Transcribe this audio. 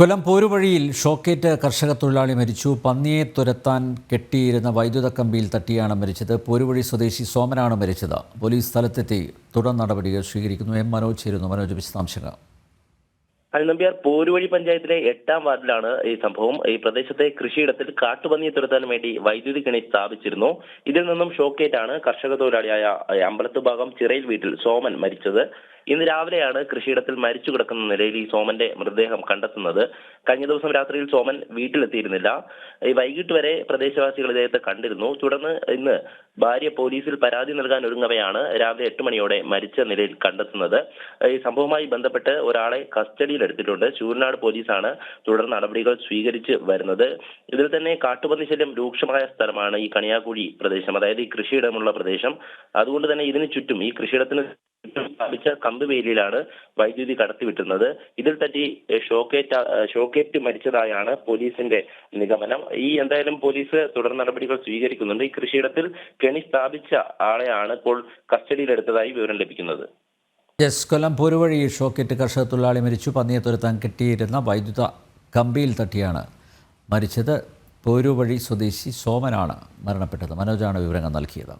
കൊല്ലം പോരുവഴിയിൽ ഷോക്കേറ്റ് കർഷക തൊഴിലാളി മരിച്ചു. പന്നിയെ തുരത്താൻ കെട്ടിയിരുന്ന വൈദ്യുത കമ്പിയിൽ തട്ടിയാണ് മരിച്ചത്. പോരുവഴി സ്വദേശി സോമനാണ് മരിച്ചത്. പോലീസ് സ്ഥലത്തെത്തി തുടർ നടപടികൾ സ്വീകരിക്കുന്നു. എം മനോജ് ചേരുന്നു. മനോജ് വിശദാംശങ്ങൾ. അൽനമ്പ്യാർ പോരുവഴി പഞ്ചായത്തിലെ എട്ടാം വാർഡിലാണ് ഈ സംഭവം. ഈ പ്രദേശത്തെ കൃഷിയിടത്തിൽ കാട്ടുപന്നിയെ തുരത്താൻ വേണ്ടി വൈദ്യുതി കിണി സ്ഥാപിച്ചിരുന്നു. ഇതിൽ നിന്നും ഷോക്കേറ്റാണ് കർഷക തൊഴിലാളിയായ ഏഹ്, അമ്പലത്ത് ഭാഗം ചിറയിൽ വീട്ടിൽ സോമൻ മരിച്ചത്. ഇന്ന് രാവിലെയാണ് കൃഷിയിടത്തിൽ മരിച്ചു കിടക്കുന്ന നിലയിൽ ഈ സോമന്റെ മൃതദേഹം കണ്ടെത്തുന്നത്. കഴിഞ്ഞ ദിവസം രാത്രിയിൽ സോമൻ വീട്ടിലെത്തിയിരുന്നില്ല. ഈ വൈകിട്ട് വരെ പ്രദേശവാസികൾ ഇദ്ദേഹത്തെ കണ്ടിരുന്നു. തുടർന്ന് ഇന്ന് ഭാര്യ പോലീസിൽ പരാതി നൽകാൻ ഒരുങ്ങവെയാണ് രാവിലെ എട്ട് മണിയോടെ മരിച്ച നിലയിൽ കണ്ടെത്തുന്നത്. ഈ സംഭവവുമായി ബന്ധപ്പെട്ട് ഒരാളെ കസ്റ്റഡിയിൽ എടുത്തിട്ടുണ്ട്. ശൂരനാട് പോലീസാണ് തുടർ നടപടികൾ സ്വീകരിച്ച് വരുന്നത്. ഇതിൽ തന്നെ കാട്ടുപന്നി ശല്യം രൂക്ഷമായ സ്ഥലമാണ് ഈ കണിയാക്കുഴി പ്രദേശം അതായത് ഈ കൃഷിയിടമുള്ള പ്രദേശം. അതുകൊണ്ട് തന്നെ ഇതിന് ചുറ്റും ഈ കൃഷിയിടത്തിന് സ്ഥാപിച്ച കമ്പ് വേലിയിലാണ് വൈദ്യുതി കടത്തിവിട്ടുന്നത്. ഇതിൽ തട്ടി ഷോക്കേറ്റ് ഷോക്കേറ്റ് മരിച്ചതായാണ് പോലീസിന്റെ നിഗമനം. ഈ എന്തായാലും പോലീസ് തുടർ നടപടികൾ സ്വീകരിക്കുന്നുണ്ട്. ഈ കൃഷിയിടത്തിൽ കെണി സ്ഥാപിച്ച ആളെയാണ് ഇപ്പോൾ കസ്റ്റഡിയിലെടുത്തതായി വിവരം ലഭിക്കുന്നത്. യെസ് കൊല്ലം പൂരുവഴി ഷോക്കേറ്റ് കർഷക തൊഴിലാളി മരിച്ചു. പന്നിയെ തുരത്താൻ കെട്ടിയിരുന്ന വൈദ്യുത കമ്പിയിൽ തട്ടിയാണ് മരിച്ചത്. പൂരുവഴി സ്വദേശി സോമനാണ് മരണപ്പെട്ടത്. മനോജാണ് വിവരങ്ങൾ നൽകിയത്.